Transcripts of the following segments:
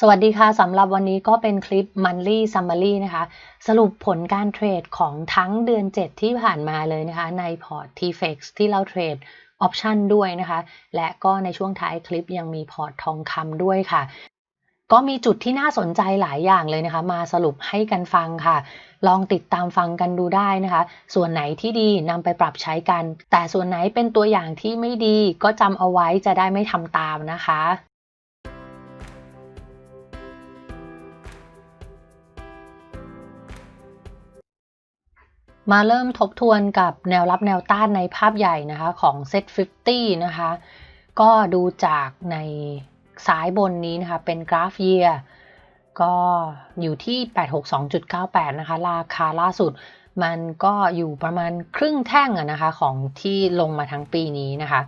สวัสดีค่ะสำหรับวันนี้ก็เป็นคลิป Monthly Summary นะคะ สรุปผลการเทรดของทั้งเดือน 7 ที่ผ่านมาเลยนะคะ ในพอร์ต TFX ที่เราเทรดออปชันด้วยนะคะ และก็ในช่วงท้ายคลิปยังมีพอร์ตทองคำด้วยค่ะ ก็มีจุดที่น่าสนใจหลายอย่างเลยนะคะ มาสรุปให้กันฟังค่ะ ลองติดตามฟังกันดูได้นะคะ ส่วนไหนที่ดีนำไปปรับใช้กัน แต่ส่วนไหนเป็นตัวอย่างที่ไม่ดีก็จำเอาไว้จะได้ไม่ทำตามนะคะ มาเริ่มทบทวนกับแนวรับแนวต้านในภาพใหญ่นะคะของ Set 50 นะคะ ก็ดูจากในซ้ายบนนี้นะคะ เป็นกราฟ year ก็อยู่ที่ 862.98 นะคะ ราคาล่าสุดมันก็อยู่ประมาณครึ่งแท่งอะนะคะ ของที่ลงมาทั้งปีนี้นะคะ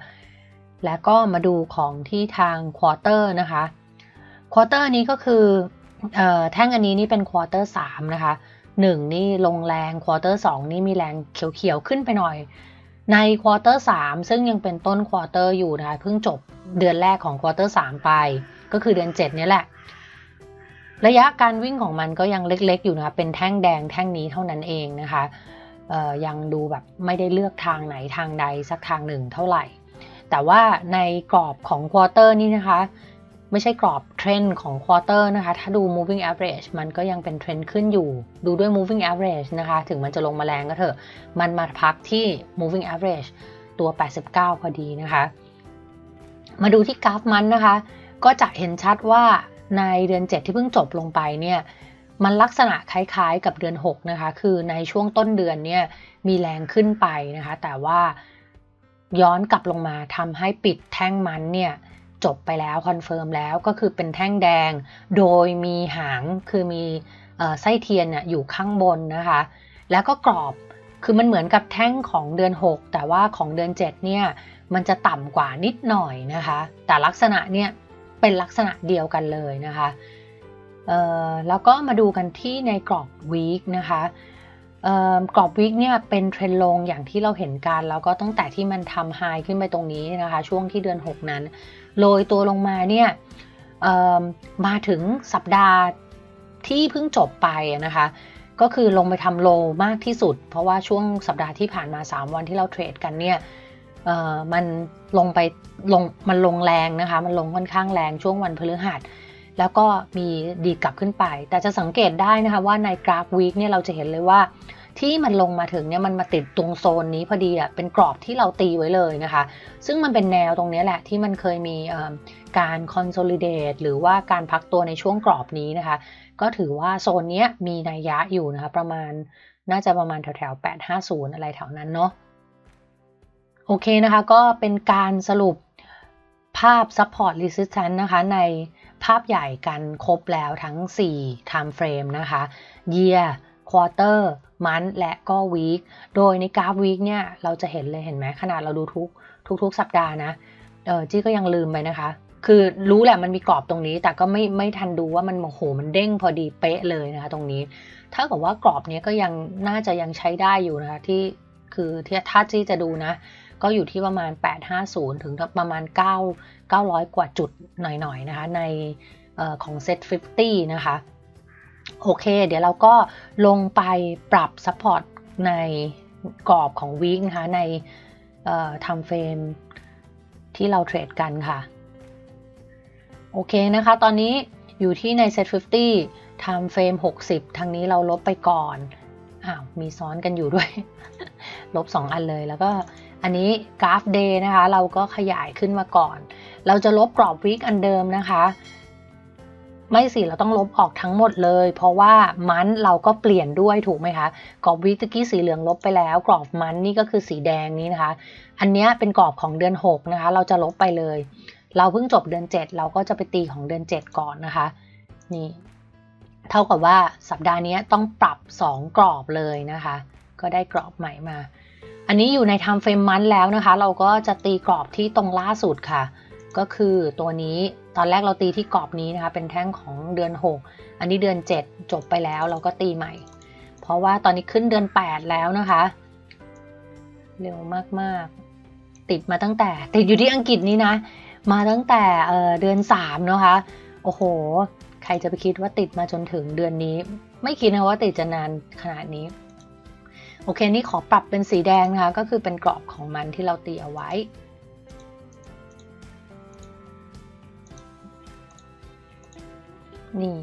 แล้วก็มาดูของที่ทางควอเตอร์นะคะควอเตอร์นี้ก็คือออแท่งอันนี้นี่เป็นควอเตอร์3นะคะ 1นี่ลงแรงควอเตอร์2นี่มีแรงเขียวๆขึ้นไปหน่อย ในควอเตอร์3ซึ่งยังเป็นต้นควอเตอร์อยู่นะคะเพิ่งจบเดือนแรกของควอเตอร์3ไป ก็คือเดือน7นี้แหละ ระยะการวิ่งของมันก็ยังเล็กๆอยู่นะคะเป็นแท่งแดงแท่งนี้เท่านั้นเองนะคะยังดูแบบไม่ได้เลือกทางไหนทางใดสักทางหนึ่งเท่าไหร่ แต่ว่าในกรอบของควอเตอร์นี่นะคะ ไม่ใช่กรอบเทรนด์ของควอเตอร์นะคะ ถ้าดู moving average มันก็ยังเป็นเทรนด์ขึ้นอยู่ ดูด้วย moving average นะคะ ถึงมันจะลงมาแรงก็เถอะ มันมาพักที่ moving average ตัว 89 พอดีนะคะ มาดูที่กราฟมันนะคะ ก็จะเห็นชัดว่าในเดือน 7 ที่เพิ่งจบลงไปเนี่ยมันลักษณะคล้ายๆกับเดือน 6 นะคะ คือในช่วงต้นเดือนเนี่ยมีแรงขึ้นไปนะคะ แต่ว่าย้อนกลับลงมาทำให้ปิดแท่งมันเนี่ย จบไปแล้วคอนเฟิร์มแล้วก็คือเป็นแท่งแดง โดยมีหางคือมีไส้เทียนอยู่ข้างบนนะคะ แล้วก็กรอบคือมันเหมือนกับแท่งของเดือน 6 แต่ว่าของเดือน 7 เนี่ยมันจะต่ำกว่านิดหน่อยนะคะ แต่ลักษณะเนี่ยเป็นลักษณะเดียวกันเลยนะคะแล้วก็มาดูกันที่ในกรอบวีคนะคะกรอบวิกเนี่ยเป็นเทรนลงอย่างที่เราเห็นกัน แล้วก็ตั้งแต่ที่มันทำไฮขึ้นไปตรงนี้นะคะ ช่วงที่เดือน 6 นั้น โรยตัวลงมาเนี่ยมาถึงสัปดาห์ที่เพิ่งจบไปนะคะ ก็คือลงไปทำโลมากที่สุด เพราะว่าช่วงสัปดาห์ที่ผ่านมา 3 วันที่เราเทรดกันเนี่ยมันลงไปลงมันลงแรงนะคะ มันลงค่อนข้างแรงช่วงวันพฤหัสแล้วก็มีดีกลับขึ้นไป แต่จะสังเกตได้นะคะว่าในกราฟวีคเนี่ยเราจะเห็นเลยว่า ที่มันลงมาถึงเนี่ยมันมาติดตรงโซนนี้พอดีอะเป็นกรอบที่เราตีไว้เลยนะคะ ซึ่งมันเป็นแนวตรงนี้แหละที่มันเคยมีการ consolidate หรือว่าการพักตัวในช่วงกรอบนี้นะคะ ก็ถือว่าโซนนี้มีนัยยะอยู่นะคะ ประมาณน่าจะประมาณแถวแถว850 อะไรแถวนั้นเนาะโอเคนะคะ ก็เป็นการสรุปภาพ support resistance นะคะในภาพใหญ่กันครบแล้วทั้ง 4 time frame นะคะ year quarter มันและก็วีคโดยในกราฟวีคเนี่ยเราจะเห็นเลยเห็นไหมขนาดเราดูทุกทุกทุกสัปดาห์นะเออจี้ก็ยังลืมไปนะคะ คือรู้แหละมันมีกรอบตรงนี้ แต่ก็ไม่ไม่ทันดูว่ามันโอ้โหมันเด้งพอดีเป๊ะเลยนะคะ ตรงนี้ ถ้ากับว่ากรอบนี้ก็ยังน่าจะยังใช้ได้อยู่นะคะที่คือที่ถ้าจี้จะดูนะก็อยู่ที่ประมาณ 850 ถึงประมาณ 9 900 กว่าจุดหน่อยๆนะคะในออของ Set 50 นะคะ โอเค เดี๋ยวเราก็ลงไปปรับซัพพอร์ตในกรอบของวีคนะคะ ในทำเฟรมที่เราเทรดกันค่ะ โอเคนะคะ ตอนนี้อยู่ที่ใน Set 50 Time Frame 60 ทางนี้เราลบไปก่อนอ้าวมีซ้อนกันอยู่ด้วย ลบ 2 อันเลยแล้วก็อันนี้กราฟ Day นะคะ เราก็ขยายขึ้นมาก่อน เราจะลบกรอบวีคอันเดิมนะคะ ไม่สิเราต้องลบออกทั้งหมดเลย เพราะว่ามันเราก็เปลี่ยนด้วยถูกไหมคะกรอบวิตกี้สีเหลืองลบไปแล้ว กรอบมันนี่ก็คือสีแดงนี้นะคะ อันนี้เป็นกรอบของเดือน 6 นะคะ เราจะลบไปเลย เราเพิ่งจบเดือน 7 เราก็จะไปตีของเดือน 7 ก่อนนะคะนี่เท่ากับว่าสัปดาห์นี้ต้องปรับ 2 กรอบเลยนะคะ ก็ได้กรอบใหม่มา อันนี้อยู่ในทำเฟรมมันแล้วนะคะ เราก็จะตีกรอบที่ตรงล่าสุดค่ะ ก็คือตัวนี้ตอนแรกเราตีที่กรอบนี้นะคะเป็นแท่งของเดือน 6 อันนี้เดือน 7 จบไปแล้วเราก็ตีใหม่ เพราะว่าตอนนี้ขึ้นเดือน 8 แล้วนะคะ เร็วมากๆ ติดมาตั้งแต่ ติดอยู่ที่อังกฤษนี้นะ มาตั้งแต่เเดือน 3 นะคะ โอ้โหขรจะไปคิดว่าติดมาจนถึงเดือนนี้ ไม่คิดนะว่าติดจะนานขนาดนี้ โอเค นี่ขอปรับเป็นสีแดงนะคะ ก็คือเป็นกรอบของมันที่เราตีเอาไว้ นี่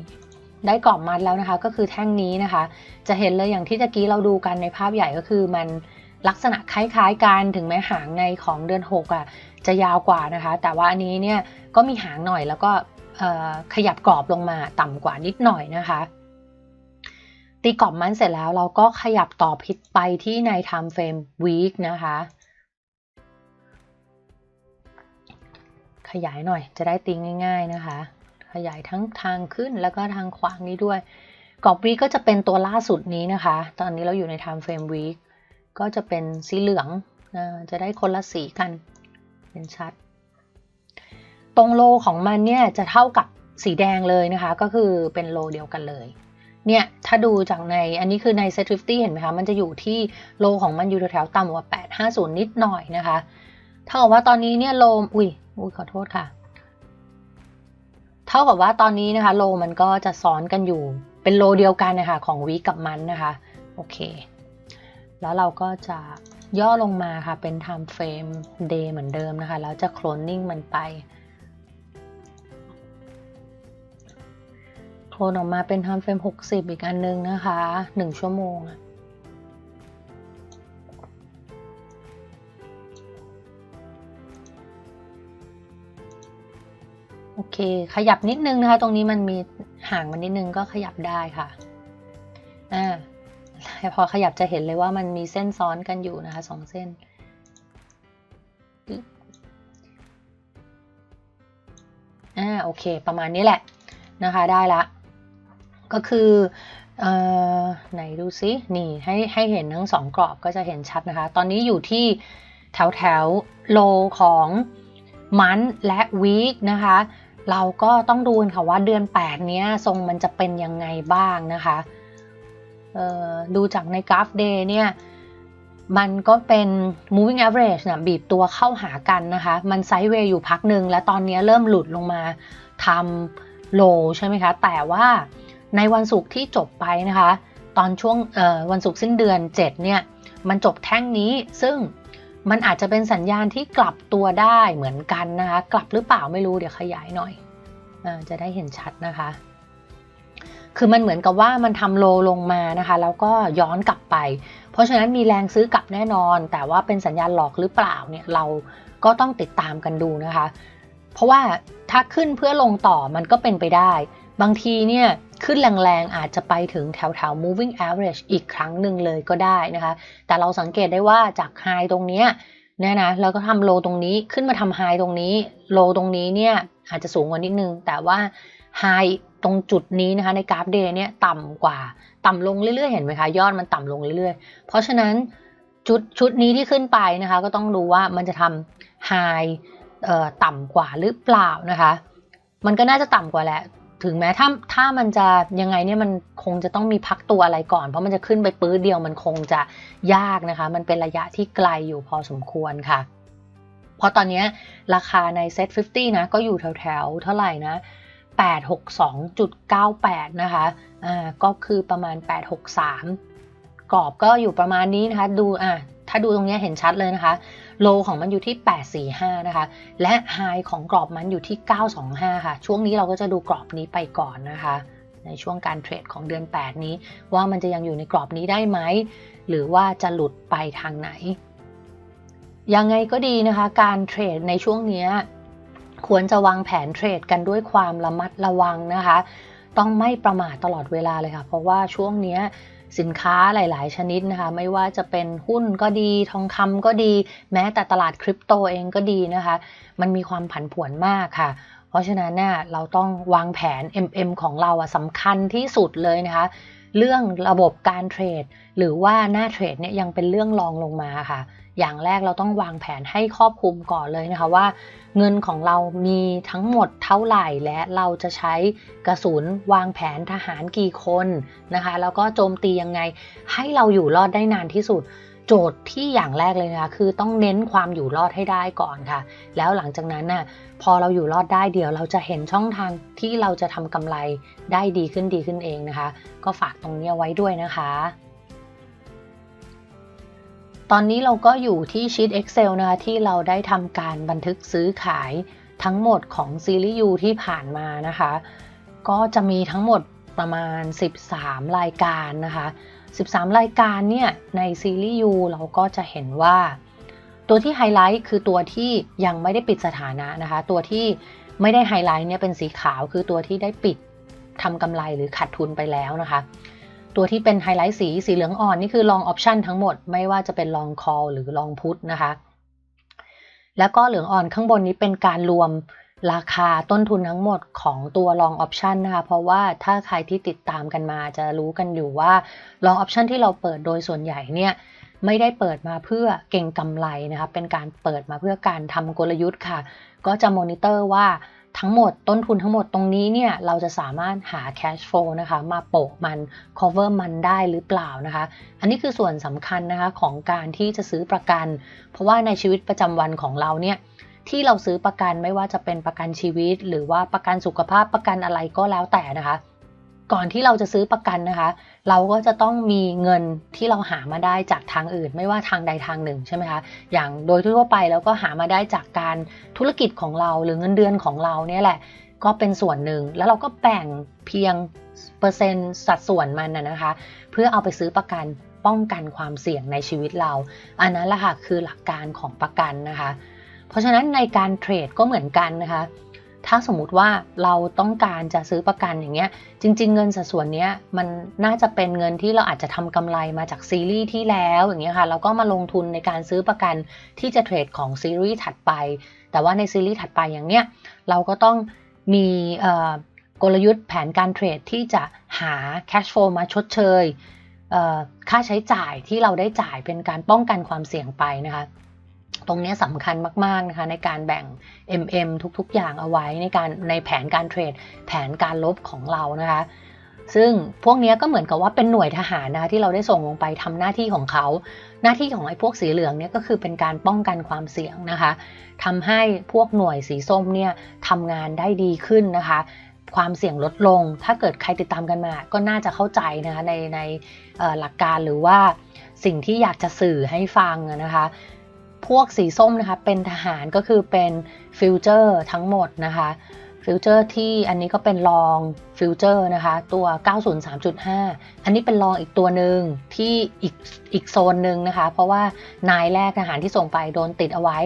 ได้กรอบมัดแล้วนะคะ ก็คือแท่งนี้นะคะ จะเห็นเลยอย่างที่ตะกี้เราดูกันในภาพใหญ่ก็คือมันลักษณะคล้ายๆกันถึงแม้หางในของเดือน6อะจะยาวกว่านะคะ แต่ว่าอันนี้เนี่ยก็มีหางหน่อยแล้วก็ขยับกรอบลงมาต่ำกว่านิดหน่อยนะคะ ตีกรอบมันเสร็จแล้วเราก็ขยับต่อพิษไปที่ใน time frame week นะคะ ขยายหน่อยจะได้ตีง่าย ๆนะคะ ขยายทั้งทางขึ้นแล้วก็ทางขวางนี้ด้วย กรอบวีก็จะเป็นตัวล่าสุดนี้นะคะ ตอนนี้เราอยู่ใน time frame week ก็จะเป็นสีเหลืองจะได้คนละสีกันเห็นชัด ตรงโลของมันเนี่ยจะเท่ากับสีแดงเลยนะคะ ก็คือเป็นโลเดียวกันเลยเนี่ย ถ้าดูจากในอันนี้คือใน set 50 เห็นไหมคะ มันจะอยู่ที่โลของมันอยู่แถวๆต่ำกว่า 850 นิดหน่อยนะคะ เท่ากับว่าตอนนี้เนี่ยโล อุ้ยอุ้ยขอโทษค่ะ ท่ากับว่าตอนนี้นะคะโลมันก็จะซ้อนกันอยู่ เป็นโลเดียวกันนะคะของวีกับมันนะคะโอเค แล้วเราก็จะย่อลงมาค่ะเป็น time frame day เหมือนเดิมนะคะแล้วจะ cloning มันไปโคลนออกมาเป็น time frame 60 อีกอันนึงนะคะ 1 ชั่วโมง โอเค ขยับนิดนึงนะคะ ตรงนี้มันมีห่างมันนิดนึงก็ขยับได้ค่ะ อ่า พอขยับจะเห็นเลยว่ามันมีเส้นซ้อนกันอยู่นะคะสองเส้น อ่า โอเค ประมาณนี้แหละนะคะ ได้ละ ก็คืออไหนดูซิ นี่ให้ให้เห็นทั้งสองกรอบก็จะเห็นชัดนะคะ ตอนนี้อยู่ที่แถวแถวโลของมันและวีคนะคะ เราก็ต้องดูค่ะว่าเดือน 8 เนี้ยทรงมันจะเป็นยังไงบ้างนะคะดูจากในกราฟเดย์เนี่ยมันก็เป็น moving average นะบีบตัวเข้าหากันนะคะ มันไซด์เวย์อยู่พักหนึ่งแล้วตอนนี้เริ่มหลุดลงมาทำโลใช่ไหมคะ แต่ว่าในวันศุกร์ที่จบไปนะคะ ตอนช่วงวันศุกร์สิ้นเดือน 7 เนี่ย มันจบแท่งนี้ซึ่ง มันอาจจะเป็นสัญญาณที่กลับตัวได้เหมือนกันนะคะ กลับหรือเปล่าไม่รู้เดี๋ยวขยายหน่อยอจะได้เห็นชัดนะคะ คือมันเหมือนกับว่ามันทำโลลงมานะคะ แล้วก็ย้อนกลับไป เพราะฉะนั้นมีแรงซื้อกลับแน่นอน แต่ว่าเป็นสัญญาณหลอกหรือเปล่าเนี่ยเราก็ต้องติดตามกันดูนะคะ เพราะว่าถ้าขึ้นเพื่อลงต่อมันก็เป็นไปได้ บางทีเนี่ยขึ้นแรงๆอาจจะไปถึงแถวแถว moving average อีกครั้งหนึ่งเลยก็ได้นะคะ แต่เราสังเกตได้ว่าจาก high ตรงเนี้ยเนี่ยนะเราก็ทำโลตรงนี้ขึ้นมาทำ high ตรงนี้โลตรงนี้เนี่ยอาจจะสูงกว่านิดนึง แต่ว่า high ตรงจุดนี้นะคะในกราฟเดย์เนี่ยต่ำกว่าต่ำลงเรื่อยๆ เห็นไหมคะ ยอดมันต่ำลงเรื่อยๆ เพราะฉะนั้นชุดชุดนี้ที่ขึ้นไปนะคะ ก็ต้องดูว่ามันจะทำไฮต่ำกว่าหรือเปล่านะคะ มันก็น่าจะต่ำกว่าแหละ ถึงแม้ถ้าถ้ามันจะยังไงเนี่ยมันคงจะต้องมีพักตัวอะไรก่อน เพราะมันจะขึ้นไปปื้ดเดียวมันคงจะยากนะคะ มันเป็นระยะที่ไกลอยู่พอสมควรค่ะ เพราะตอนนี้ราคาในเซ็ต50 นะ ก็อยู่แถวๆ เท่าไหร่นะ 862.98 นะคะ อ่า ก็คือประมาณ 863 กรอบก็อยู่ประมาณนี้นะคะ ดูอ่าถ้าดูตรงนี้เห็นชัดเลยนะคะ โลของมันอยู่ที่ 845 นะคะ และไฮของกรอบมันอยู่ที่ 925 ค่ะ ช่วงนี้เราก็จะดูกรอบนี้ไปก่อนนะคะ ในช่วงการเทรดของเดือน 8 นี้ ว่ามันจะยังอยู่ในกรอบนี้ได้ไหม หรือว่าจะหลุดไปทางไหน ยังไงก็ดีนะคะ การเทรดในช่วงนี้ควรจะวางแผนเทรดกันด้วยความระมัดระวังนะคะ ต้องไม่ประมาทตลอดเวลาเลยค่ะ เพราะว่าช่วงนี้ สินค้าหลาย ๆ ชนิดนะคะ ไม่ว่าจะเป็นหุ้นก็ดี ทองคำก็ดี แม้แต่ตลาดคริปโตเองก็ดีนะคะ มันมีความผันผวนมากค่ะ เพราะฉะนั้นเนี่ยเราต้องวางแผน MM ของเราอะสำคัญที่สุดเลยนะคะ เรื่องระบบการเทรด หรือว่าหน้าเทรดเนี่ยยังเป็นเรื่องรองลงมาค่ะ อย่างแรกเราต้องวางแผนให้ครอบคลุมก่อนเลยนะคะว่า เงินของเรามีทั้งหมดเท่าไหร่และเราจะใช้กระสุนวางแผนทหารกี่คนนะคะ แล้วก็โจมตียังไง ให้เราอยู่รอดได้นานที่สุด โจทย์ที่อย่างแรกเลยนะคะคือต้องเน้นความอยู่รอดให้ได้ก่อนค่ะ แล้วหลังจากนั้นน่ะพอเราอยู่รอดได้เดี๋ยวเราจะเห็นช่องทางที่เราจะทำกำไรได้ดีขึ้นดีขึ้นเองนะคะ ก็ฝากตรงนี้ไว้ด้วยนะคะ ตอนนี้เราก็อยู่ที่ชีต Excel นะคะที่เราได้ทำการบันทึกซื้อขายทั้งหมดของซีรีส์ U ที่ผ่านมานะคะ ก็จะมีทั้งหมดประมาณ 13 รายการนะคะ 13 รายการเนี่ยในซีรีส์ U เราก็จะเห็นว่า ตัวที่ไฮไลท์คือตัวที่ยังไม่ได้ปิดสถานะนะคะ ตัวที่ไม่ได้ไฮไลท์เนี่ยเป็นสีขาวคือตัวที่ได้ปิดทำกำไรหรือขาดทุนไปแล้วนะคะ ตัวที่เป็นไฮไลท์สีสีเหลืองอ่อนนี่คือ long option ทั้งหมดไม่ว่าจะเป็น long call หรือ long put นะคะ แล้วก็เหลืองอ่อนข้างบนนี้เป็นการรวมราคาต้นทุนทั้งหมดของตัว long option นะคะ เพราะว่าถ้าใครที่ติดตามกันมาจะรู้กันอยู่ว่า long option ที่เราเปิดโดยส่วนใหญ่เนี่ยไม่ได้เปิดมาเพื่อเก่งกำไรนะคะ เป็นการเปิดมาเพื่อการทำกลยุทธ์ค่ะ ก็จะมอนิเตอร์ว่า ทั้งหมดต้นทุนทั้งหมดตรงนี้เนี่ยเราจะสามารถหา cash flow นะคะมาโปะมัน cover มันได้หรือเปล่านะคะ อันนี้คือส่วนสำคัญนะคะของการที่จะซื้อประกัน เพราะว่าในชีวิตประจำวันของเราเนี่ยที่เราซื้อประกันไม่ว่าจะเป็นประกันชีวิต หรือว่าประกันสุขภาพประกันอะไรก็แล้วแต่นะคะ ก่อนที่เราจะซื้อประกันนะคะ เราก็จะต้องมีเงินที่เราหามาได้จากทางอื่น ไม่ว่าทางใดทางหนึ่งใช่ไหมคะอย่างโดยทั่วไปเราก็หามาได้จากการธุรกิจของเราหรือเงินเดือนของเราเนี่ยแหละ ก็เป็นส่วนหนึ่งแล้วเราก็แบ่งเพียงเปอร์เซ็นต์สัดส่วนมันนะคะ เพื่อเอาไปซื้อประกันป้องกันความเสี่ยงในชีวิตเรา อันนั้นแหละค่ะคือหลักการของประกันนะคะ เพราะฉะนั้นในการเทรดก็เหมือนกันนะคะ ถ้าสมมุติว่าเราต้องการจะซื้อประกันอย่างเงี้ย จริง ๆ เงินสัดส่วนเนี้ยมันน่าจะเป็นเงินที่เราอาจจะทำกำไรมาจากซีรีส์ที่แล้วอย่างเงี้ยค่ะแล้วก็มาลงทุนในการซื้อประกันที่จะเทรดของซีรีส์ถัดไป แต่ว่าในซีรีส์ถัดไปอย่างเนี้ยเราก็ต้องมีกลยุทธ์แผนการเทรดที่จะหา cash flow มาชดเชยค่าใช้จ่ายที่เราได้จ่ายเป็นการป้องกันความเสี่ยงไปนะคะ ตรงนี้สำคัญมาก ๆ นะคะ ในการแบ่ง MM ทุกๆ อย่างเอาไว้ในการในแผนการเทรด แผนการลบของเรานะคะ ซึ่งพวกนี้ก็เหมือนกับว่าเป็นหน่วยทหารนะคะที่เราได้ส่งลงไปทำหน้าที่ของเขา หน้าที่ของไอ้พวกสีเหลืองเนี่ยก็คือเป็นการป้องกันความเสี่ยงนะคะทำให้พวกหน่วยสีส้มเนี่ยทำงานได้ดีขึ้นนะคะ ความเสี่ยงลดลง ถ้าเกิดใครติดตามกันมา ก็น่าจะเข้าใจนะคะในในหลักการหรือว่าสิ่งที่อยากจะสื่อให้ฟังนะคะ พวกสีส้มนะคะเป็นทหารก็คือเป็นฟิวเจอร์ทั้งหมดนะคะฟิวเจอร์ที่อันนี้ก็เป็นลองฟิวเจอร์นะคะ ตัว 903.5 อันนี้เป็นลองอีกตัวหนึ่งที่อีกอีกโซนหนึ่งนะคะ เพราะว่านายแรกทหารที่ส่งไปโดนติดเอาไว้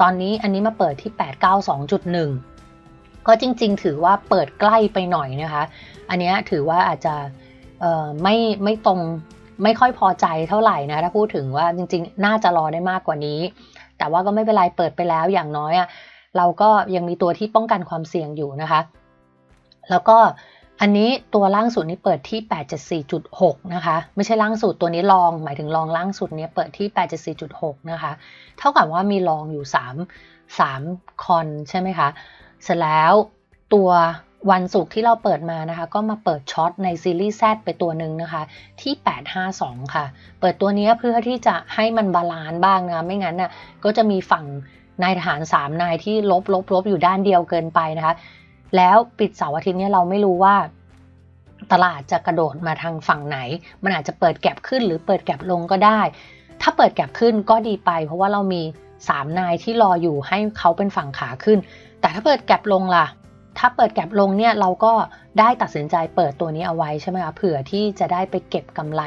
ตอนนี้อันนี้มาเปิดที่ 892.1 ก็จริงๆ ถือว่าเปิดใกล้ไปหน่อยนะคะ อันนี้ถือว่าอาจจะไม่ไม่ตรง ไม่ค่อยพอใจเท่าไหร่นะ ถ้าพูดถึงว่าจริงๆ น่าจะรอได้มากกว่านี้ แต่ว่าก็ไม่เป็นไรเปิดไปแล้วอย่างน้อยอะเราก็ยังมีตัวที่ป้องกันความเสี่ยงอยู่นะคะ แล้วก็อันนี้ตัวล่างสุดนี้เปิดที่ 874.6 นะคะ ไม่ใช่ล่างสุดตัวนี้ลอง หมายถึงลองล่างสุดนี้เปิดที่ 874.6 นะคะ เท่ากับว่ามีลองอยู่ 3 3 คอนใช่ไหมคะ เสร็จแล้วตัว วันศุกร์ที่เราเปิดมานะคะ ก็มาเปิดช็อตในซีรีส์ Z ไปตัวหนึ่งนะคะ ที่ 852 ค่ะ เปิดตัวนี้เพื่อที่จะให้มันบาลานซ์บ้างนะ ไม่งั้นน่ะก็จะมีฝั่งนายทหาร 3 นายที่ลบลบลบอยู่ด้านเดียวเกินไปนะคะ แล้วปิดเสาร์อาทิตย์นี้เราไม่รู้ว่าตลาดจะกระโดดมาทางฝั่งไหน มันอาจจะเปิดแก็บขึ้นหรือเปิดแก็บลงก็ได้ ถ้าเปิดแก็บขึ้นก็ดีไป เพราะว่าเรามี 3 นายที่รออยู่ให้เขาเป็นฝั่งขาขึ้น แต่ถ้าเปิดแก็บลงล่ะ ถ้าเปิดแก็บลงเนี่ยเราก็ได้ตัดสินใจเปิดตัวนี้เอาไว้ใช่ไหมคะเผื่อที่จะได้ไปเก็บกำไร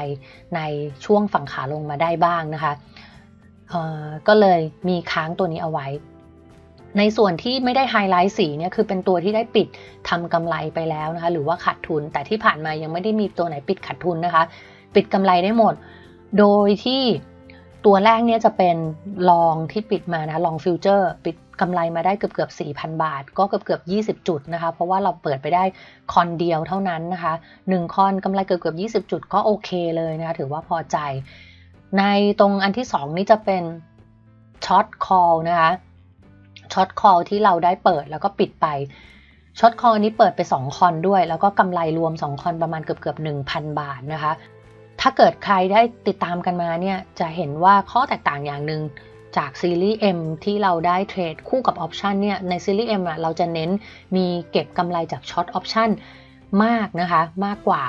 ในช่วงฝั่งขาลงมาได้บ้างนะคะก็เลยมีค้างตัวนี้เอาไว้ ในส่วนที่ไม่ได้ไฮไลท์สีเนี่ยคือเป็นตัวที่ได้ปิดทำกำไรไปแล้วนะคะหรือว่าขาดทุน แต่ที่ผ่านมายังไม่ได้มีตัวไหนปิดขาดทุนนะคะ ปิดกำไรได้หมด โดยที่ ตัวแรกเนี่ยจะเป็นลองที่ปิดมานะลองฟิวเจอร์ปิดกำไรมาได้เกือบเกือบ4,000 บาท ก็เกือบเกือบ20 จุดนะคะ เพราะว่าเราเปิดไปได้คอนเดียวเท่านั้นนะคะ 1 คอนกำไรเกือบเกือบ20 จุดก็โอเคเลยนะคะ ถือว่าพอใจ ในตรงอันที่ 2 นี้จะเป็นช็อตคอลนะคะช็อตคอลที่เราได้เปิดแล้วก็ปิดไปช็อตคอลนี้เปิดไป 2 คอนด้วย แล้วก็กำไรรวม 2 คอนประมาณเกือบเกือบ1,000 บาทนะคะ ถ้าเกิดใครได้ติดตามกันมาเนี่ยจะเห็นว่าข้อแตกต่างอย่างหนึ่งจากซีรีส์ M ที่เราได้เทรดคู่กับออปชันเนี่ยในซีรีส์ M อะเราจะเน้นมีเก็บกำไรจากช็อตออปชันมากนะคะ มากกว่า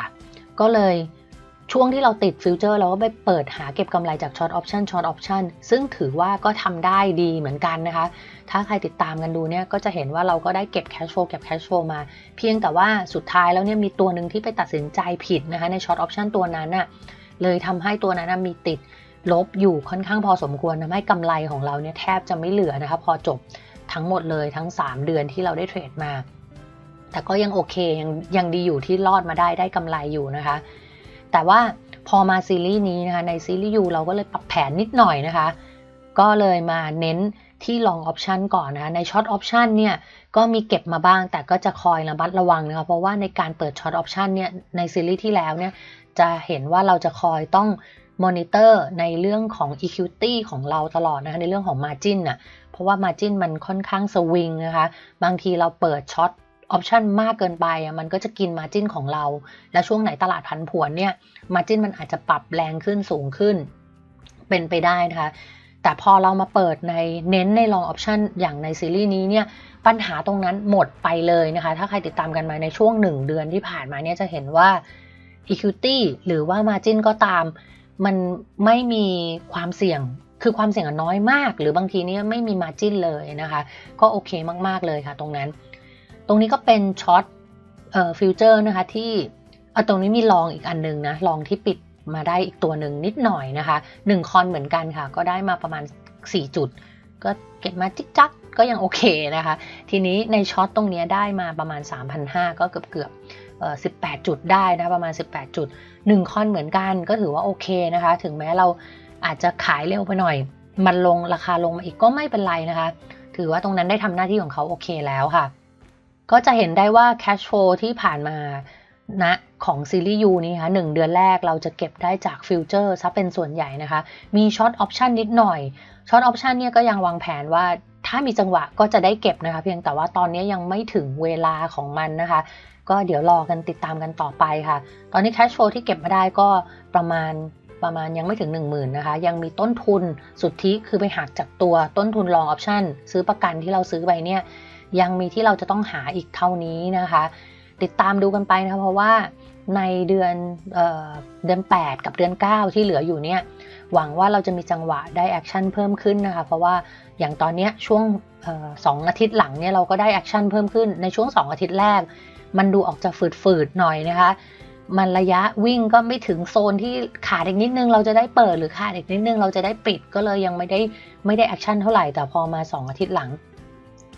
ก็เลย ช่วงที่เราติดฟิวเจอร์เราก็ไปเปิดหาเก็บกำไรจากช็อตออปชันช็อตออปชันซึ่งถือว่าก็ทำได้ดีเหมือนกันนะคะ ถ้าใครติดตามกันดูเนี่ยก็จะเห็นว่าเราก็ได้เก็บแคชโฟเก็บแคชโฟมา เพียงแต่ว่าสุดท้ายแล้วเนี่ยมีตัวหนึ่งที่ไปตัดสินใจผิดนะคะในช็อตออปชันตัวนั้นน่ะเลยทำให้ตัวนั้นมีติดลบอยู่ค่อนข้างพอสมควรทำให้กำไรของเราเนี่ยแทบจะไม่เหลือนะคะพอจบทั้งหมดเลยทั้ง 3 เดือนที่เราได้เทรดมา แต่ก็ยังโอเคยังยังดีอยู่ที่รอดมาได้ได้กำไรอยู่นะคะ แต่ว่าพอมาซีรีส์นี้นะคะในซีรีส์ยูเราก็เลยปรับแผนนิดหน่อยนะคะ ก็เลยมาเน้นที่ลองออปชันก่อนนะคะในช็อตออปชันเนี่ยก็มีเก็บมาบ้างแต่ก็จะคอยระมัดระวังนะคะเพราะว่าในการเปิดช็อตออปชันเนี่ยในซีรีส์ที่แล้วเนี่ยจะเห็นว่าเราจะคอยต้องมอนิเตอร์ในเรื่องของ equity ของเราตลอดนะคะในเรื่องของ margin น่ะเพราะว่า margin มันค่อนข้างสวิงนะคะ บางทีเราเปิดช็อต ออปชันมากเกินไปอะมันก็จะกิน margin ของเรา และช่วงไหนตลาดผันผวนเนี่ย margin มันอาจจะปรับแรงขึ้นสูงขึ้น เป็นไปได้นะคะแต่พอเรามาเปิดในเน้นใน long option อย่างในซีรีส์นี้เนี่ยปัญหาตรงนั้นหมดไปเลยนะคะ ถ้าใครติดตามกันมาในช่วง 1 เดือนที่ผ่านมาเนี่ยจะเห็นว่า equity หรือว่า margin ก็ตาม มันไม่มีความเสี่ยงคือความเสี่ยงน้อยมาก หรือบางทีเนี่ยไม่มี margin เลยนะคะ ก็โอเคมาก ๆ เลยค่ะตรงนั้น ตรงนี้ก็เป็นช็อตเอ่อฟิวเจอร์นะคะที่เอาตรงนี้มีลองอีกอันนึงนะลองที่ปิดมาได้อีกตัวหนึ่งนิดหน่อยนะคะ1คอนเหมือนกันค่ะ ก็ได้มาประมาณ 4 จุด ก็เก็บมาจิกจักก็ยังโอเคนะคะ ทีนี้ในช็อตตรงนี้ได้มาประมาณ 3,500 ก็เกือบเกือบ18 จุดได้นะประมาณ 18 จุด 1 คอนเหมือนกันก็ถือว่าโอเคนะคะ ถึงแม้เราอาจจะขายเร็วไปหน่อย มันลงราคาลงมาอีกก็ไม่เป็นไรนะคะ ถือว่าตรงนั้นได้ทำหน้าที่ของเขาโอเคแล้วค่ะ ก็จะเห็นได้ว่า cash flow ที่ผ่านมานะของซีรีส์ยูนี้นะคะหเดือนแรกเราจะเก็บได้จากฟิวเจอร์ซะเป็นส่วนใหญ่นะคะ มีช็อตออปชันนิดหน่อยช็อตออปชันเนี่ยก็ยังวางแผนว่าถ้ามีจังหวะก็จะได้เก็บนะคะ เพียงแต่ว่าตอนนี้ยังไม่ถึงเวลาของมันนะคะ ก็เดี๋ยวรอกันติดตามกันต่อไปค่ะ ตอนนี้ cash flow ที่เก็บมาได้ก็ประมาณประมาณยังไม่ถึง 1 0,000นะคะ ยังมีต้นทุนสุทธิคือไปหักจากตัวต้นทุนลองออปชันซื้อประกันที่เราซื้อไปเนี่ย ยังมีที่เราจะต้องหาอีกเท่านี้นะคะ ติดตามดูกันไปนะคะเพราะว่าในเดือนเเดือน 8 กับเดือน 9 ที่เหลืออยู่เนี่ยหวังว่าเราจะมีจังหวะได้แอคชั่นเพิ่มขึ้นนะคะ เพราะว่าอย่างตอนนี้ช่วงสองอาทิตย์หลังเนี่ยเราก็ได้แอคชั่นเพิ่มขึ้นในช่วง 2 อาทิตย์แรก มันดูออกจะฝืดๆหน่อยนะคะ มันระยะวิ่งก็ไม่ถึงโซนที่ขาดอีกนิดนึงเราจะได้เปิดหรือขาดอีกนิดนึงเราจะได้ปิดก็เลยยังไม่ได้ไม่ได้แอคชั่นเท่าไหร่แต่พอมา 2 อาทิตย์หลัง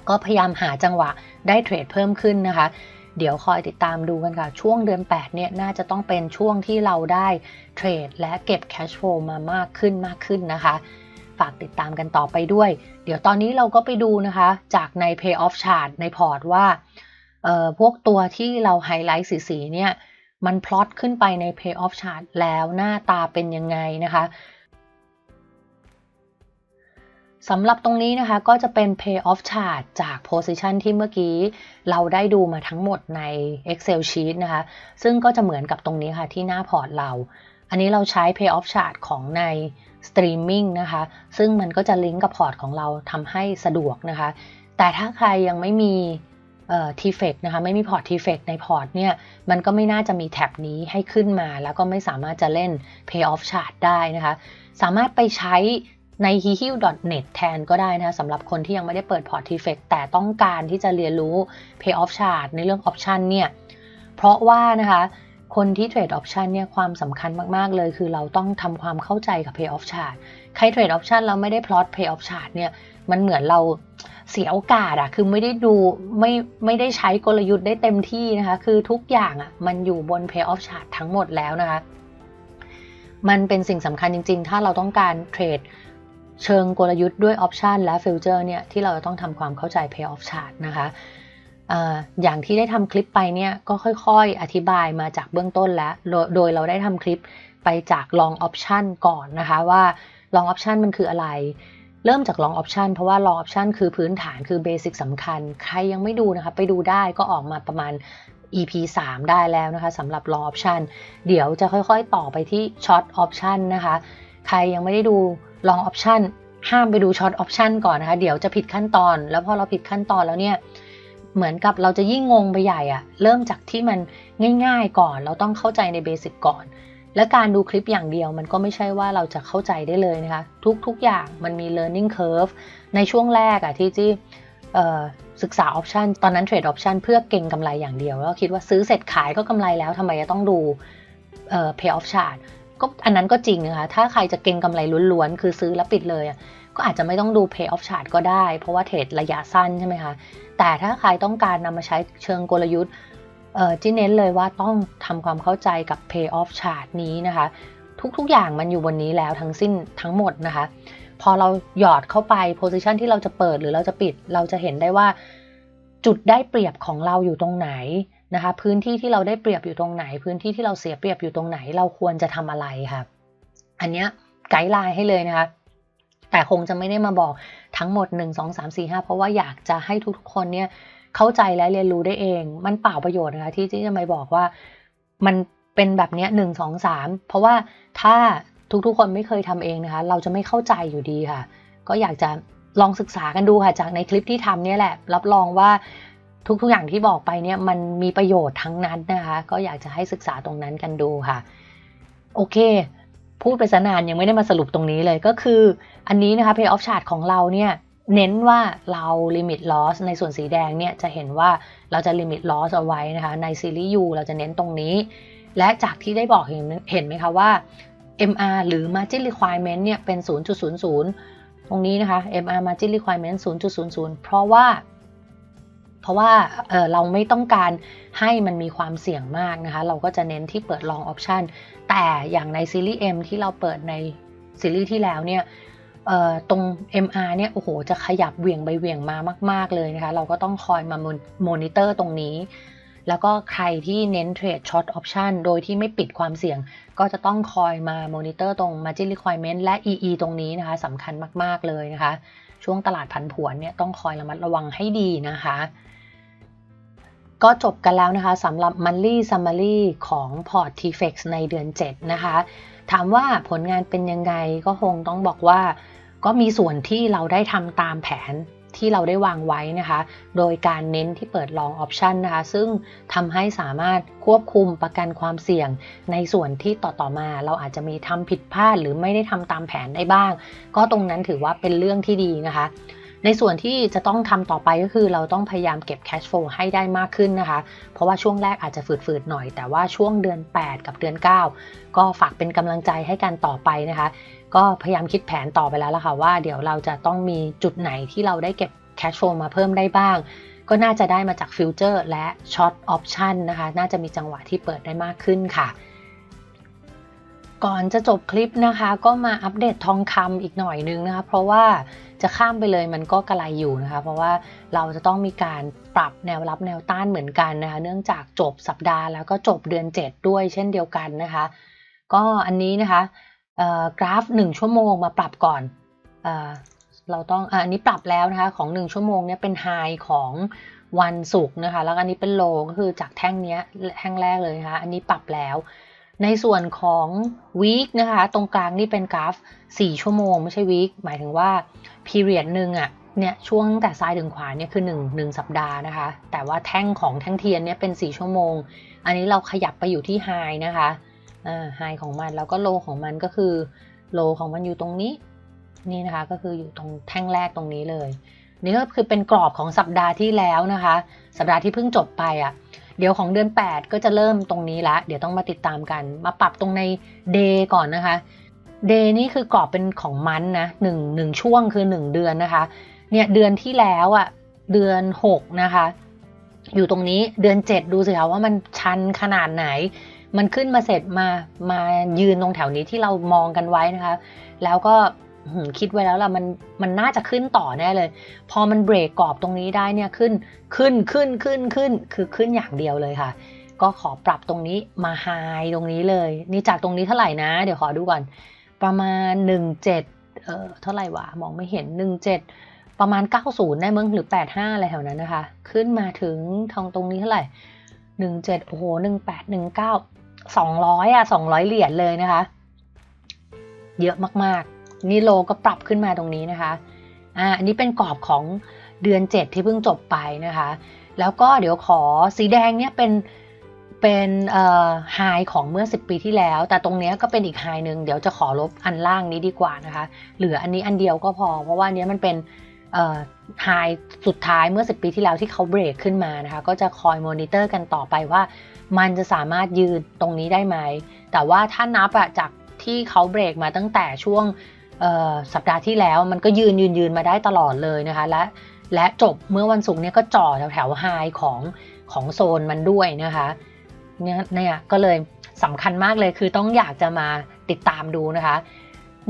ก็พยายามหาจังหวะได้เทรดเพิ่มขึ้นนะคะ เดี๋ยวคอยติดตามดูกันค่ะ ช่วงเดือน 8 เนี่ยน่าจะต้องเป็นช่วงที่เราได้เทรดและเก็บแคชโฟลมามากขึ้นมากขึ้นนะคะ ฝากติดตามกันต่อไปด้วย เดี๋ยวตอนนี้เราก็ไปดูนะคะ จากใน Payoff Chart ในพอร์ตว่าพวกตัวที่เราไฮไลท์สีๆเนี่ยมันพลอตขึ้นไปใน Payoff Chart แล้วหน้าตาเป็นยังไงนะคะ สำหรับตรงนี้นะคะก็จะเป็น payoff chart จาก position ที่เมื่อกี้เราได้ดูมาทั้งหมดใน Excel sheet นะคะ ซึ่งก็จะเหมือนกับตรงนี้ค่ะที่หน้าพอร์ตเรา อันนี้เราใช้ payoff chart ของใน streaming นะคะ ซึ่งมันก็จะลิงก์กับพอร์ตของเราทำให้สะดวกนะคะ แต่ถ้าใครยังไม่มีทีเฟกนะคะไม่มีพอร์ตทีเฟกในพอร์ตเนี่ยมันก็ไม่น่าจะมีแท็บนี้ให้ขึ้นมา แล้วก็ไม่สามารถจะเล่น payoff chart ได้นะคะ สามารถไปใช้ ใน h e h i l n e t แทนก็ได้นะสำหรับคนที่ยังไม่ได้เปิดพอร์ตทีเฟกแต่ต้องการที่จะเรียนรู้ Pay Off Chart ในเรื่อง Option เนี่ยเพราะว่านะคะคนที่เทรดออปชันเนี่ยความสำคัญมาก ๆ เลยคือเราต้องทำความเข้าใจกับ Pay Off Chart ใครเทรดออปชันเราไม่ได้พลอต Pay Off Chart เนี่ยมันเหมือนเราเสียโอกาสอะคือไม่ได้ดูไม่ไม่ได้ใช้กลยุทธ์ได้เต็มที่นะคะ คือทุกอย่างอะมันอยู่บน Pay Off Chart ทั้งหมดแล้วนะคะ มันเป็นสิ่งสำคัญจริง ๆ ถ้าเราต้องการเทรด เชิงกลยุทธ์ด้วยออปชันและฟิวเจอร์เนี่ยที่เราจะต้องทำความเข้าใจ Pay Off Chart นะคะอย่างที่ได้ทำคลิปไปเนี่ยก็ค่อยๆ อธิบายมาจากเบื้องต้นแล้ว โดยเราได้ทำคลิปไปจาก Long Option ก่อนนะคะว่า Long Option มันคืออะไร เริ่มจาก Long Option เพราะว่า Long Option คือพื้นฐานคือเบสิกสำคัญ ใครยังไม่ดูนะคะไปดูได้ก็ออกมาประมาณ EP 3 ได้แล้วนะคะสำหรับ long option เดี๋ยวจะค่อยๆ ต่อไปที่ short option นะคะ ใครยังไม่ได้ดู long option ห้ามไปดู short option ก่อนนะคะ เดี๋ยวจะผิดขั้นตอน แล้วพอเราผิดขั้นตอนแล้วเนี่ย เหมือนกับเราจะยิ่งงงไปใหญ่อะเริ่มจากที่มันง่าย ๆ ก่อน เราต้องเข้าใจในเบสิกก่อน และการดูคลิปอย่างเดียวมันก็ไม่ใช่ว่าเราจะเข้าใจได้เลยนะคะ ทุกๆอย่างมันมี learning curve ในช่วงแรกอะที่ที่ศึกษาออปชันตอนนั้นเทรดออปชันเพื่อเก่งกำไรอย่างเดียว แล้วคิดว่าซื้อเสร็จขายก็กำไรแล้วทำไมจะต้องดูเอ่อ pay off chart ก็อันนั้นก็จริงนะคะ ถ้าใครจะเก่งกำไรล้วนๆ คือซื้อแล้วปิดเลย ก็อาจจะไม่ต้องดู pay off chart ก็ได้ เพราะว่าเทรดระยะสั้นใช่ไหมคะ แต่ถ้าใครต้องการนำมาใช้เชิงกลยุทธ์เอ่อที่เน้นเลยว่าต้องทำความเข้าใจกับ pay off chart นี้นะคะ ทุกๆอย่างมันอยู่บนนี้แล้วทั้งสิ้นทั้งหมดนะคะ พอเราหยอดเข้าไป position ที่เราจะเปิดหรือเราจะปิด เราจะเห็นได้ว่าจุดได้เปรียบของเราอยู่ตรงไหน นะคะพื้นที่ที่เราได้เปรียบอยู่ตรงไหน พื้นที่ที่เราเสียเปรียบอยู่ตรงไหน เราควรจะทำอะไรค่ะอันเนี้ยไกด์ไลน์ให้เลยนะคะแต่คงจะไม่ได้มาบอกทั้งหมด 1 2 3 4 5 เพราะว่าอยากจะให้ทุกๆคนเนี่ยเข้าใจและเรียนรู้ได้เอง มันเปล่าประโยชน์นะคะที่จะมาบอกว่ามันเป็นแบบนี้หนึ่งสองสามเพราะว่าถ้าทุกๆคนไม่เคยทำเองนะคะ เราจะไม่เข้าใจอยู่ดีค่ะ ก็อยากจะลองศึกษากันดูค่ะ จากในคลิปที่ทำเนี่ยแหละ รับรองว่า ทุกๆอย่างที่บอกไปเนี่ยมันมีประโยชน์ทั้งนั้นนะคะ ก็อยากจะให้ศึกษาตรงนั้นกันดูค่ะ โอเค พูดไปสนานยังไม่ได้มาสรุปตรงนี้เลยก็คือ อันนี้นะคะ pay off chart ของเราเนี่ยเน้นว่าเรา limit loss ในส่วนสีแดงเนี่ยจะเห็นว่าเราจะ limit loss เอาไว้นะคะ ในซีรีส์ U เราจะเน้นตรงนี้ และจากที่ได้บอกเห็นเห็นไหมคะว่า MR หรือ margin requirement เนี่ยเป็น 0.00 ตรงนี้นะคะ MR margin requirement 0.00 เพราะว่า ราะว่าเเราไม่ต้องการให้มันมีความเสี่ยงมากนะคะ เราก็จะเน้นที่เปิด long option แต่อย่างในซีรีส์ M ที่เราเปิดในซีรีส์ที่แล้วเนี่ยตรง MR เนี่ยโอ้โหจะขยับเวียงไปเวียงมามาก ๆ เลยนะคะ เราก็ต้องคอยมามอนิเตอร์ตรงนี้ แล้วก็ใครที่เน้นเทรดช็อตออปชันโดยที่ไม่ปิดความเสี่ยง ก็จะต้องคอยมามอนิเตอร์ตรง Margin Requirement และ EE ตรงนี้นะคะสำคัญมาก ๆ เลยนะคะ ช่วงตลาดผันผวนเนี่ยต้องคอยระมัดระวังให้ดีนะคะ ก็จบกันแล้วนะคะสำหรับ Monthly Summary ของ Port TFX ในเดือน 7 นะคะ ถามว่าผลงานเป็นยังไงก็คงต้องบอกว่า ก็มีส่วนที่เราได้ทำตามแผนที่เราได้วางไว้นะคะ โดยการเน้นที่เปิดลองออปชันนะคะ ซึ่งทำให้สามารถควบคุมประกันความเสี่ยง ในส่วนที่ต่อๆมา เราอาจจะมีทำผิดพลาดหรือไม่ได้ทำตามแผนได้บ้าง ก็ตรงนั้นถือว่าเป็นเรื่องที่ดีนะคะ ในส่วนที่จะต้องทำต่อไปก็คือเราต้องพยายามเก็บ cash flow ให้ได้มากขึ้นนะคะ เพราะว่าช่วงแรกอาจจะฝืดๆหน่อย แต่ว่าช่วงเดือน 8 กับเดือน 9 ก็ฝากเป็นกำลังใจให้กันต่อไปนะคะ ก็พยายามคิดแผนต่อไปแล้วล่ะค่ะว่าเดี๋ยวเราจะต้องมีจุดไหนที่เราได้เก็บแคชโฟลมาเพิ่มได้บ้าง ก็น่าจะได้มาจากฟิวเจอร์และช็อตออปชันนะคะ น่าจะมีจังหวะที่เปิดได้มากขึ้นค่ะ ก่อนจะจบคลิปนะคะ ก็มาอัปเดตทองคำอีกหน่อยนึงนะคะ เพราะว่าจะข้ามไปเลยมันก็กระไรอยู่นะคะ เพราะว่าเราจะต้องมีการปรับแนวรับแนวต้านเหมือนกันนะคะ เนื่องจากจบสัปดาห์แล้วก็จบเดือน 7 ด้วยเช่นเดียวกันนะคะ ก็อันนี้นะคะกราฟ 1 ชั่วโมงมาปรับก่อนเอเราต้องอันนี้ปรับแล้วนะคะของ 1 ชั่วโมงเนี่ยเป็นไฮของวันศุกร์นะคะ แล้วอันนี้เป็นโลก็คือจากแท่งนี้แท่งแรกเลยนะคะ อันนี้ปรับแล้ว ในส่วนของวีคนะคะ ตรงกลางนี่เป็นกราฟ 4 ชั่วโมง ไม่ใช่วีคหมายถึงว่า period หนึ่งอะ่ะเนี่ยช่วงตั้งแต่ซ้ายถึงขวาเนี่ยคือ1 1 สัปดาห์นะคะ แต่ว่าแท่งของแท่งเทียนเนี่ยเป็น 4 ชั่วโมง อันนี้เราขยับไปอยู่ที่ไฮนะคะไฮของมันแล้วก็โลของมันก็คือโลของมันอยู่ตรงนี้นี่นะคะก็คืออยู่ตรงแท่งแรกตรงนี้เลย นี่ก็คือเป็นกรอบของสัปดาห์ที่แล้วนะคะ สัปดาห์ที่เพิ่งจบไปอะ่ะ เดี๋ยวของเดือน 8 ก็จะเริ่มตรงนี้ละ เดี๋ยวต้องมาติดตามกัน มาปรับตรงในเดย์ก่อนนะคะเดย์นี่คือกรอบเป็นของมันนะหนึ่งหนึ่งช่วงคือ 1 เดือนนะคะ เนี่ยเดือนที่แล้วอะ่ะเดือน 6 นะคะ อยู่ตรงนี้เดือน 7 ดูสิคะว่ามันชันขนาดไหน มันขึ้นมาเสร็จมามายืนตรงแถวนี้ที่เรามองกันไว้นะคะ แล้วก็ คิดไว้แล้วล่ะมันมันน่าจะขึ้นต่อแน่เลย พอมันเบรกกรอบตรงนี้ได้เนี่ยขึ้นขึ้นขึ้นขึ้นขึ้นคือขึ้นอย่างเดียวเลยค่ะ ก็ขอปรับตรงนี้มาไฮตรงนี้เลย นี่จากตรงนี้เท่าไหร่นะ เดี๋ยวขอดูก่อน ประมาณ 17เอ่อเท่าไหร่วะมองไม่เห็น 17 ประมาณ 90 ได้มั้งหรือ 85 อะไรแถวนั้นนะคะ ขึ้นมาถึงทางตรงนี้เท่าไหร่หนึ่งเจ็ดโอ้โหหนึ่งแปดหนึ่งเก้าสองร้อยอะสองร้อยเหรียญเลยนะคะ เยอะมากๆ นี่โลก็ปรับขึ้นมาตรงนี้นะคะอ่าอันนี้เป็นกรอบของเดือน 7 ที่เพิ่งจบไปนะคะ แล้วก็เดี๋ยวขอสีแดงเนี่ยเป็นเป็นเอ่อไฮของเมื่อ 10 ปีที่แล้ว แต่ตรงเนี้ยก็เป็นอีกไฮหนึ่งเดี๋ยวจะขอลบอันล่างนี้ดีกว่านะคะ เหลืออันนี้อันเดียวก็พอ เพราะว่าเนี้ยมันเป็นเอ่อไฮสุดท้ายเมื่อ 10 ปีที่แล้วที่เขาเบรกขึ้นมานะคะ ก็จะคอยมอนิเตอร์กันต่อไปว่า มันจะสามารถยืนตรงนี้ได้ไหม แต่ว่าถ้านับอะจากที่เขาเบรกมาตั้งแต่ช่วง สัปดาห์ที่แล้วมันก็ยืนยืนยืนมาได้ตลอดเลยนะคะ และและจบเมื่อวันศุกร์เนี่ยก็จ่อแถวแถวไฮของของโซนมันด้วยนะคะเนี่ยเนี่ยก็เลยสำคัญมากเลยคือต้องอยากจะมาติดตามดูนะคะ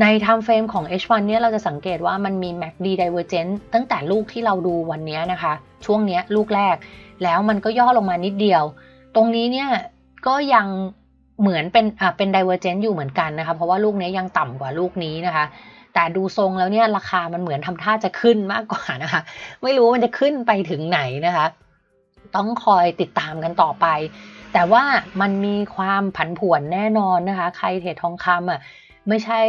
ใน time frame ของ H1 เนี่ยเราจะสังเกตว่ามันมี MACD divergence ตั้งแต่ลูกที่เราดูวันนี้นะคะ ช่วงนี้ลูกแรก แล้วมันก็ย่อลงมานิดเดียว ตรงนี้เนี่ยก็ยัง เหมือนเป็นอ่าเป็น divergent อยู่เหมือนกันนะคะ เพราะว่าลูกนี้ยังต่ำกว่าลูกนี้นะคะ แต่ดูทรงแล้วเนี่ยราคามันเหมือนทำท่าจะขึ้นมากกว่านะคะ ไม่รู้มันจะขึ้นไปถึงไหนนะคะ ต้องคอยติดตามกันต่อไป แต่ว่ามันมีความผันผวนแน่นอนนะคะ ใครเทรดทองคำอะไม่ใช่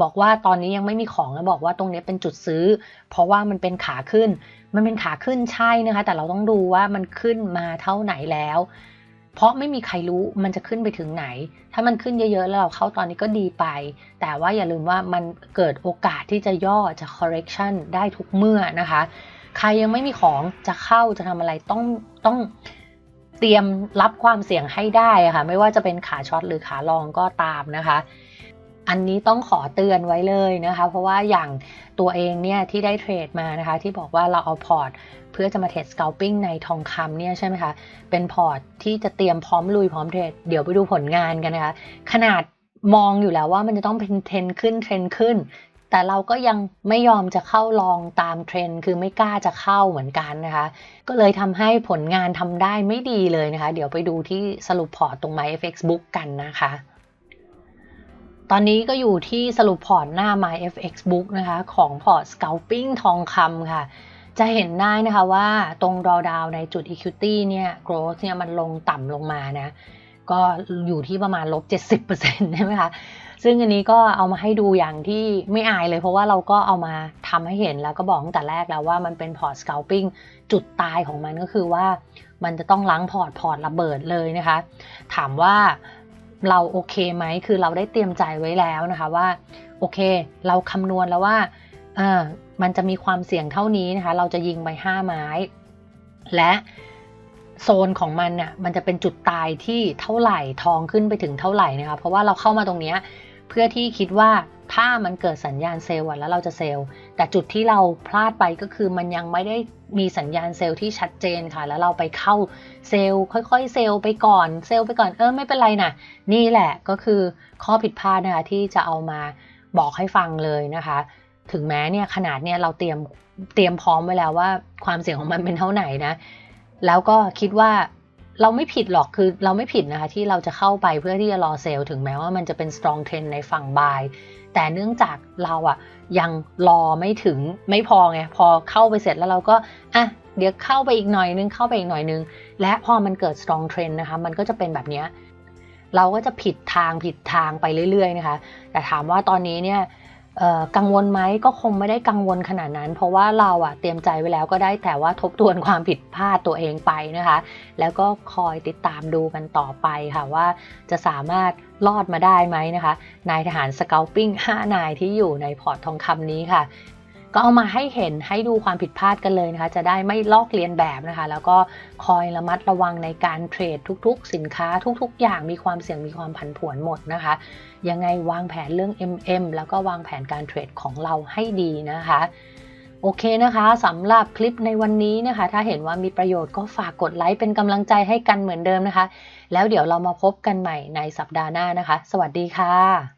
บอกว่าตอนนี้ยังไม่มีของแล้วบอกว่าตรงนี้เป็นจุดซื้อ เพราะว่ามันเป็นขาขึ้น มันเป็นขาขึ้นใช่นะคะ แต่เราต้องดูว่ามันขึ้นมาเท่าไหนแล้ว เพราะไม่มีใครรู้มันจะขึ้นไปถึงไหน ถ้ามันขึ้นเยอะๆแล้วเราเข้าตอนนี้ก็ดีไป แต่ว่าอย่าลืมว่ามันเกิดโอกาสที่จะย่อจะ correction ได้ทุกเมื่อนะคะ ใครยังไม่มีของจะเข้าจะทำอะไรต้องต้องเตรียมรับความเสี่ยงให้ได้ค่ะ ไม่ว่าจะเป็นขาช็อตหรือขาลองก็ตามนะคะ อันนี้ต้องขอเตือนไว้เลยนะคะ เพราะว่าอย่างตัวเองเนี่ยที่ได้เทรดมานะคะ ที่บอกว่าเราเอาพอร์ตเพื่อจะมาเทรดสก a ลปิ้งในทองคำเนี่ยใช่ไหมคะเป็นพอร์ตที่จะเตรียมพร้อมลุยพร้อมเทรดเดี๋ยวไปดูผลงานกันนะคะ ขนาดมองอยู่แล้วว่ามันจะต้องเป็นเทรนขึ้นเทรนขึ้น แต่เราก็ยังไม่ยอมจะเข้าลองตามเทรนคือไม่กล้าจะเข้าเหมือนกันนะคะ ก็เลยทำให้ผลงานทำได้ไม่ดีเลยนะคะ เดี๋ยวไปดูที่สรุปพอร์ตตรง MyFX Book กันนะคะ ตอนนี้ก็อยู่ที่สรุปพอร์ตหน้า MyFX Book นะคะ ของพอร์ต Scalping ทองคำค่ะ จะเห็นได้นะคะว่าตรงรอดาวในจุด equity เนี่ย growth เนี่ยมันลงต่ำลงมานะ ก็อยู่ที่ประมาณลบ 70%ใช่ไหมคะ ซึ่งอันนี้ก็เอามาให้ดูอย่างที่ไม่อายเลย เพราะว่าเราก็เอามาทำให้เห็นแล้วก็บอกตั้งแต่แรกแล้วว่ามันเป็นพอร์ต scalping จุดตายของมันก็คือว่ามันจะต้องล้างพอร์ตพอร์ตระเบิดเลยนะคะ ถามว่า เราโอเคไหม คือเราได้เตรียมใจไว้แล้วนะคะว่าโอเค เราคำนวณแล้วว่าเออมันจะมีความเสี่ยงเท่านี้นะคะ เราจะยิงไป5ไม้ และโซนของมันน่ะมันจะเป็นจุดตายที่เท่าไหร่ทองขึ้นไปถึงเท่าไหร่นะคะเพราะว่าเราเข้ามาตรงนี้เพื่อที่คิดว่าถ้ามันเกิดสัญญาณเซลล์แล้วเราจะเซลล์ แต่จุดที่เราพลาดไปก็คือมันยังไม่ได้มีสัญญาณเซลล์ที่ชัดเจนค่ะ แล้วเราไปเข้าเซลล์ค่อยๆ เซลล์ไปก่อนเซลล์ไปก่อนเออไม่เป็นไรนะนี่แหละก็คือข้อผิดพลาดนะคะที่จะเอามาบอกให้ฟังเลยนะคะ ถึงแม้เนี่ยขนาดเนี่ยเราเตรียมเตรียมพร้อมไว้แล้วว่าความเสี่ยงของมันเป็นเท่าไหร่นะ แล้วก็คิดว่าเราไม่ผิดหรอกคือเราไม่ผิดนะคะที่เราจะเข้าไปเพื่อที่จะรอเซลล์ถึงแม้ว่ามันจะเป็น strong trend ในฝั่งบาย แต่เนื่องจากเราอะยังรอไม่ถึงไม่พอไงพอเข้าไปเสร็จแล้วเราก็อะเดี๋ยวเข้าไปอีกหน่อยนึงเข้าไปอีกหน่อยนึง และพอมันเกิด strong trend นะคะมันก็จะเป็นแบบนี้เราก็จะผิดทางผิดทางไปเรื่อยๆนะคะ แต่ถามว่าตอนนี้เนี่ยกังวลไหมก็คงไม่ได้กังวลขนาดนั้น เพราะว่าเราอะเตรียมใจไว้แล้วก็ได้แต่ว่าทบทวนความผิดพลาดตัวเองไปนะคะ แล้วก็คอยติดตามดูกันต่อไปค่ะว่าจะสามารถ รอดมาได้ไหมนะคะ นายทหารสเกลปิ้ง5นายที่อยู่ในพอร์ตทองคำนี้ค่ะ ก็เอามาให้เห็นให้ดูความผิดพลาดกันเลยนะคะ จะได้ไม่ลอกเลียนแบบนะคะ แล้วก็คอยระมัดระวังในการเทรดทุกๆ สินค้าทุกๆ อย่างมีความเสี่ยงมีความผันผวนหมดนะคะ ยังไงวางแผนเรื่อง MM แล้วก็วางแผนการเทรดของเราให้ดีนะคะโอเคนะคะสำหรับคลิปในวันนี้นะคะ ถ้าเห็นว่ามีประโยชน์ก็ฝากกดไลค์เป็นกำลังใจให้กันเหมือนเดิมนะคะ แล้วเดี๋ยวเรามาพบกันใหม่ในสัปดาห์หน้านะคะ สวัสดีค่ะ